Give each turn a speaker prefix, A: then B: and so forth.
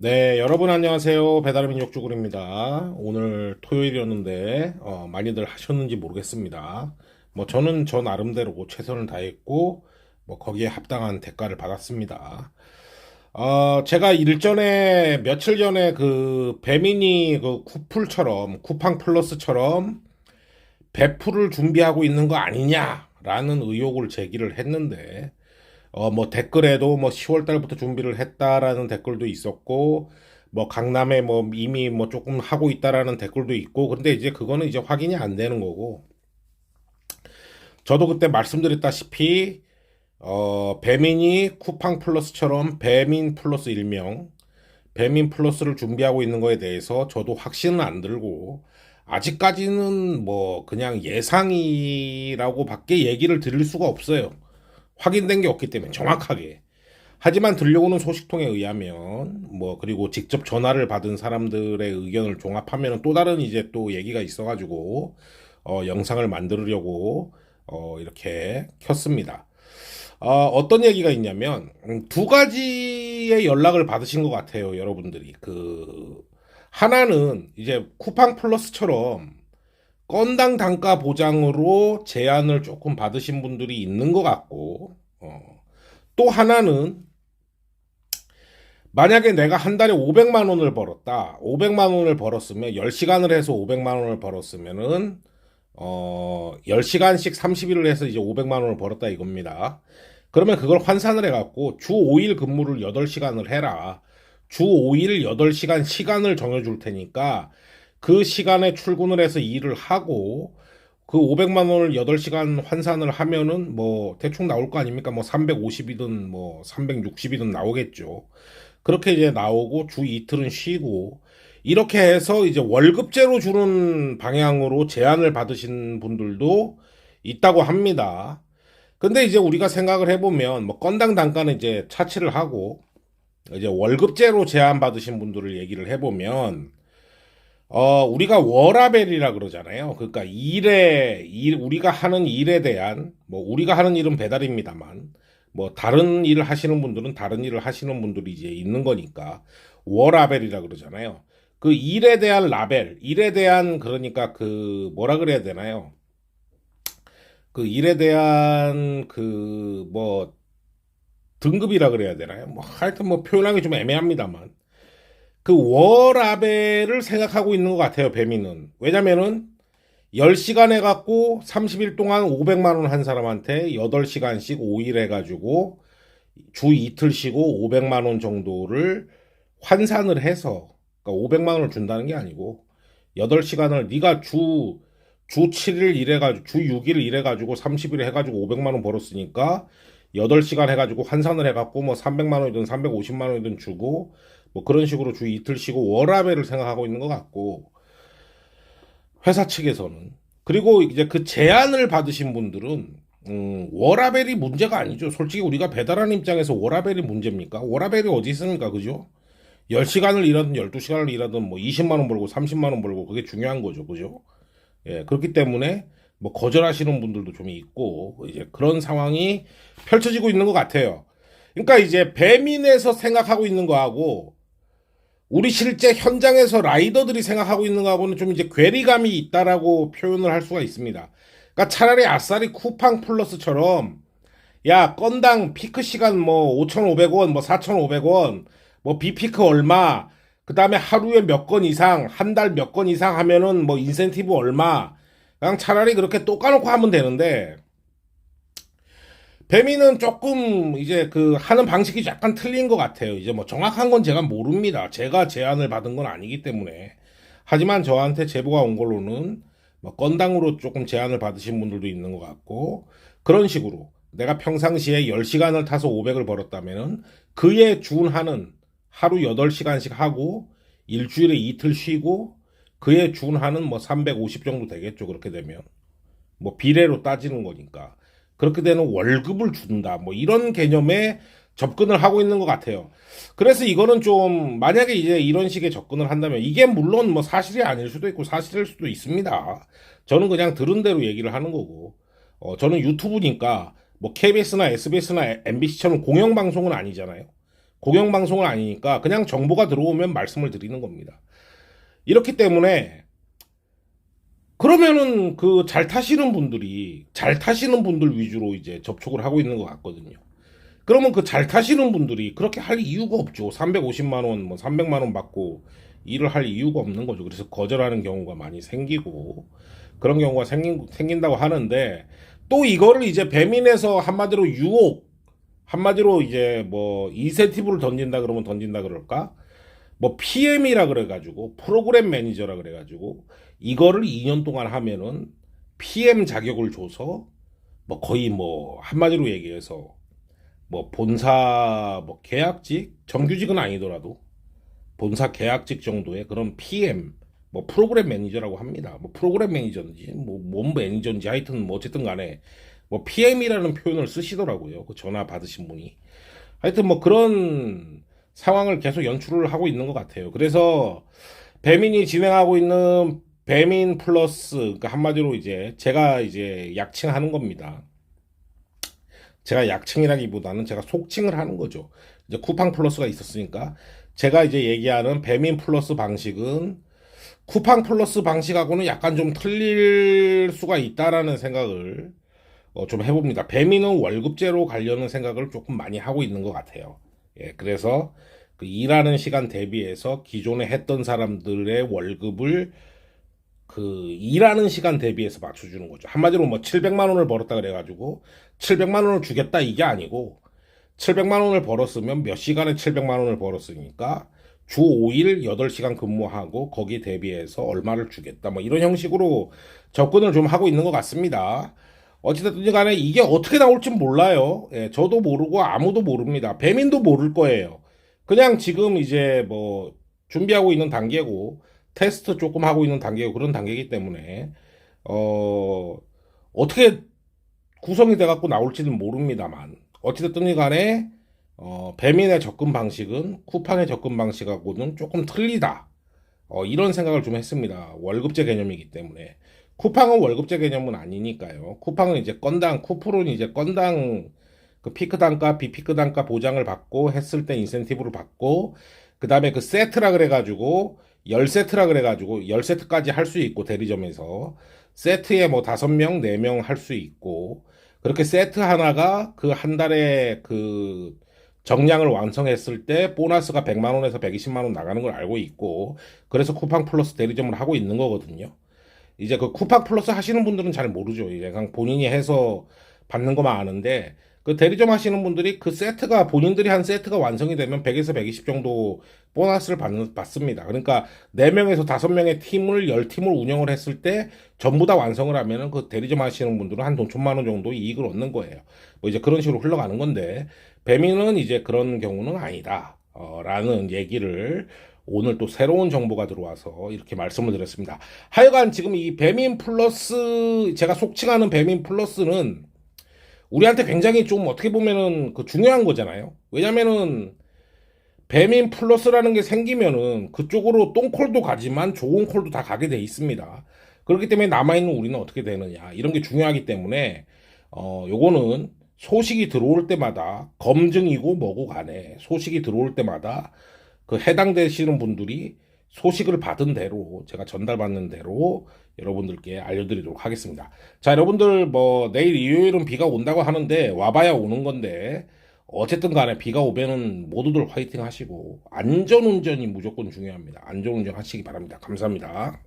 A: 네, 여러분 안녕하세요. 배달의 민족 쭈구리입니다. 오늘 토요일이었는데 어, 많이들 하셨는지 모르겠습니다. 뭐 저는 저 나름대로 최선을 다했고 뭐 거기에 합당한 대가를 받았습니다. 어, 제가 일전에 며칠 전에 그 배민이 그 쿠플처럼 쿠팡 플러스처럼 배풀을 준비하고 있는 거 아니냐라는 의혹을 제기를 했는데 어, 뭐 댓글에도 뭐 10월 달부터 준비를 했다라는 댓글도 있었고, 뭐 강남에 뭐 이미 뭐 조금 하고 있다라는 댓글도 있고, 근데 이제 그거는 이제 확인이 안 되는 거고, 저도 그때 말씀드렸다시피, 어, 배민이 쿠팡 플러스처럼 배민 플러스 일명, 배민 플러스를 준비하고 있는 거에 대해서 저도 확신은 안 들고, 아직까지는 뭐 그냥 예상이라고 밖에 얘기를 드릴 수가 없어요. 확인된 게 없기 때문에 정확하게. 하지만 들려오는 소식통에 의하면 뭐 그리고 직접 전화를 받은 사람들의 의견을 종합하면 또 다른 이제 또 얘기가 있어가지고 어, 영상을 만들려고 어, 이렇게 켰습니다. 어, 어떤 얘기가 있냐면 음, 두 가지의 연락을 받으신 것 같아요, 여러분들이. 그 하나는 이제 쿠팡 플러스처럼 건당 단가 보장으로 제안을 조금 받으신 분들이 있는 것 같고, 어. 또 하나는 만약에 내가 한 달에 500만 원을 벌었다. 500만 원을 벌었으면 10시간을 해서 500만 원을 벌었으면은 어 10시간씩 30일을 해서 이제 500만 원을 벌었다 이겁니다. 그러면 그걸 환산을 해 갖고 주 5일 근무를 8시간을 해라. 주 5일 8시간 시간을 정해 줄 테니까 그 시간에 출근을 해서 일을 하고 그 500만 원을 8시간 환산을 하면은 뭐 대충 나올 거 아닙니까? 뭐 350이든 뭐 360이든 나오겠죠. 그렇게 이제 나오고 주 이틀은 쉬고 이렇게 해서 이제 월급제로 주는 방향으로 제안을 받으신 분들도 있다고 합니다. 근데 이제 우리가 생각을 해보면 뭐 건당 단가는 이제 차치를 하고 이제 월급제로 제안 받으신 분들을 얘기를 해보면 어, 우리가 워라벨이라 그러잖아요. 그러니까 일에, 일, 우리가 하는 일에 대한, 뭐, 우리가 하는 일은 배달입니다만, 뭐, 다른 일을 하시는 분들은 다른 일을 하시는 분들이 이제 있는 거니까, 워라벨이라 그러잖아요. 그 일에 대한 라벨, 일에 대한, 그러니까 그, 뭐라 그래야 되나요? 그 일에 대한 그, 뭐, 등급이라 그래야 되나요? 뭐, 하여튼 뭐, 표현하기 좀 애매합니다만. 그 워라벨을 생각하고 있는 것 같아요, 배미는. 왜냐면은 10시간 해갖고 30일 동안 500만 원 한 사람한테 8시간씩 5일 해가지고 주 이틀 쉬고 500만 원 정도를 환산을 해서 그러니까 500만 원을 준다는 게 아니고 8시간을 네가 주, 주 7일 일해가지고 주 6일 일해가지고 30일 해가지고 500만 원 벌었으니까 8시간 해가지고 환산을 해갖고 뭐 300만 원이든 350만 원이든 주고 뭐 그런 식으로 주 이틀 쉬고 워라벨을 생각하고 있는 것 같고 회사 측에서는 그리고 이제 그 제안을 받으신 분들은 음, 워라벨이 문제가 아니죠. 솔직히 우리가 배달하는 입장에서 워라벨이 문제입니까? 워라벨이 어디 있습니까? 그죠? 10시간을 일하든 12시간을 일하든 뭐 20만 원 벌고 30만 원 벌고 그게 중요한 거죠. 그죠? 예, 그렇기 때문에 뭐 거절하시는 분들도 좀 있고 이제 그런 상황이 펼쳐지고 있는 것 같아요. 그러니까 이제 배민에서 생각하고 있는 거하고 우리 실제 현장에서 라이더들이 생각하고 있는 거하고는 좀 이제 괴리감이 있다라고 표현을 할 수가 있습니다. 그러니까 차라리 아싸리 쿠팡 플러스처럼 야 건당 피크 시간 뭐 5,500원, 뭐 4,500원, 뭐 비피크 얼마, 그 다음에 하루에 몇 건 이상, 한 달 몇 건 이상 하면은 뭐 인센티브 얼마, 그냥 차라리 그렇게 또 까놓고 하면 되는데 배미는 조금 이제 그 하는 방식이 약간 틀린 것 같아요. 이제 뭐 정확한 건 제가 모릅니다. 제가 제안을 받은 건 아니기 때문에. 하지만 저한테 제보가 온 걸로는 뭐 건당으로 조금 제안을 받으신 분들도 있는 것 같고 그런 식으로 내가 평상시에 10시간을 타서 500을 벌었다면은 그에 준하는 하루 8시간씩 하고 일주일에 이틀 쉬고 그에 준하는 뭐 350 정도 되겠죠. 그렇게 되면. 뭐 비례로 따지는 거니까. 그렇게 되는 월급을 준다. 뭐 이런 개념에 접근을 하고 있는 것 같아요. 그래서 이거는 좀 만약에 이제 이런 식의 접근을 한다면 이게 물론 뭐 사실이 아닐 수도 있고 사실일 수도 있습니다. 저는 그냥 들은 대로 얘기를 하는 거고. 어, 저는 유튜브니까 뭐 KBS나 SBS나 MBC처럼 공영방송은 아니잖아요. 공영방송은 아니니까 그냥 정보가 들어오면 말씀을 드리는 겁니다. 이렇기 때문에 그러면은 그 잘 타시는 분들이 잘 타시는 분들 위주로 이제 접촉을 하고 있는 것 같거든요. 그러면 그 잘 타시는 분들이 그렇게 할 이유가 없죠. 350만 원, 뭐 300만 원 받고 일을 할 이유가 없는 거죠. 그래서 거절하는 경우가 많이 생기고 그런 경우가 생긴, 생긴다고 하는데 또 이거를 이제 배민에서 한마디로 유혹, 한마디로 이제 뭐 인센티브를 던진다 그러면 던진다 그럴까? 뭐 PM이라 그래가지고 프로그램 매니저라 그래가지고 이거를 2년 동안 하면은 PM 자격을 줘서 뭐 거의 뭐 한마디로 얘기해서 뭐 본사 뭐 계약직 정규직은 아니더라도 본사 계약직 정도의 그런 PM 뭐 프로그램 매니저라고 합니다. 뭐 프로그램 매니저인지 뭐뭔 매니저인지 하여튼 뭐 어쨌든 간에 뭐 PM이라는 표현을 쓰시더라고요. 그 전화 받으신 분이. 하여튼 뭐 그런 상황을 계속 연출을 하고 있는 것 같아요. 그래서 배민이 진행하고 있는 배민 플러스 그러니까 한마디로 이제 제가 이제 약칭하는 겁니다. 제가 약칭이라기보다는 제가 속칭을 하는 거죠. 이제 쿠팡 플러스가 있었으니까 제가 이제 얘기하는 배민 플러스 방식은 쿠팡 플러스 방식하고는 약간 좀 틀릴 수가 있다라는 생각을 어, 좀 해봅니다. 배민은 월급제로 가려는 생각을 조금 많이 하고 있는 것 같아요. 예, 그래서 그 일하는 시간 대비해서 기존에 했던 사람들의 월급을 그 일하는 시간 대비해서 맞춰주는 거죠. 한마디로 뭐 700만 원을 벌었다 그래가지고 700만 원을 주겠다 이게 아니고 700만 원을 벌었으면 몇 시간에 700만 원을 벌었으니까 주 5일 8시간 근무하고 거기에 대비해서 얼마를 주겠다 뭐 이런 형식으로 접근을 좀 하고 있는 것 같습니다. 어찌됐든 간에 이게 어떻게 나올지 몰라요. 예, 저도 모르고 아무도 모릅니다. 배민도 모를 거예요. 그냥 지금 이제 뭐 준비하고 있는 단계고 테스트 조금 하고 있는 단계고 그런 단계이기 때문에 어 어떻게 구성이 돼 갖고 나올지는 모릅니다만 어찌됐든 간에 어 배민의 접근 방식은 쿠팡의 접근 방식하고는 조금 틀리다. 어 이런 생각을 좀 했습니다. 월급제 개념이기 때문에 쿠팡은 월급제 개념은 아니니까요. 쿠팡은 이제 건당 쿠프로는 이제 건당 그 피크 단가, 비피크 단가 보장을 받고 했을 때 인센티브를 받고 그 다음에 그 세트라 그래가지고 열 세트라 그래가지고 열 세트까지 할 수 있고 대리점에서 세트에 뭐 다섯 명, 네 명 할 수 있고 그렇게 세트 하나가 그 한 달에 그 정량을 완성했을 때 보너스가 100만 원에서 120만 원 나가는 걸 알고 있고 그래서 쿠팡 플러스 대리점을 하고 있는 거거든요. 이제 그 쿠팡 플러스 하시는 분들은 잘 모르죠. 이제 그냥 본인이 해서 받는 것만 아는데 그 대리점 하시는 분들이 그 세트가 본인들이 한 세트가 완성이 되면 100에서 120 정도 보너스를 받는, 받습니다. 그러니까 4명에서 5명의 팀을 10팀을 운영을 했을 때 전부 다 완성을 하면은 그 대리점 하시는 분들은 한 돈 천만 원 정도 이익을 얻는 거예요. 뭐 이제 그런 식으로 흘러가는 건데 배민은 이제 그런 경우는 아니다. 어, 라는 얘기를 오늘 또 새로운 정보가 들어와서 이렇게 말씀을 드렸습니다. 하여간 지금 이 배민 플러스 제가 속칭하는 배민 플러스는 우리한테 굉장히 좀 어떻게 보면은 그 중요한 거잖아요. 왜냐면은 배민 플러스라는 게 생기면은 그쪽으로 똥콜도 가지만 좋은 콜도 다 가게 돼 있습니다. 그렇기 때문에 남아있는 우리는 어떻게 되느냐. 이런 게 중요하기 때문에, 어, 요거는 소식이 들어올 때마다 검증이고 뭐고 간에 소식이 들어올 때마다 그 해당되시는 분들이 소식을 받은 대로 제가 전달받는 대로 여러분들께 알려드리도록 하겠습니다. 자, 여러분들 뭐 내일 일요일은 비가 온다고 하는데 와봐야 오는 건데 어쨌든 간에 비가 오면은 모두들 화이팅 하시고 안전운전이 무조건 중요합니다. 안전운전 하시기 바랍니다. 감사합니다.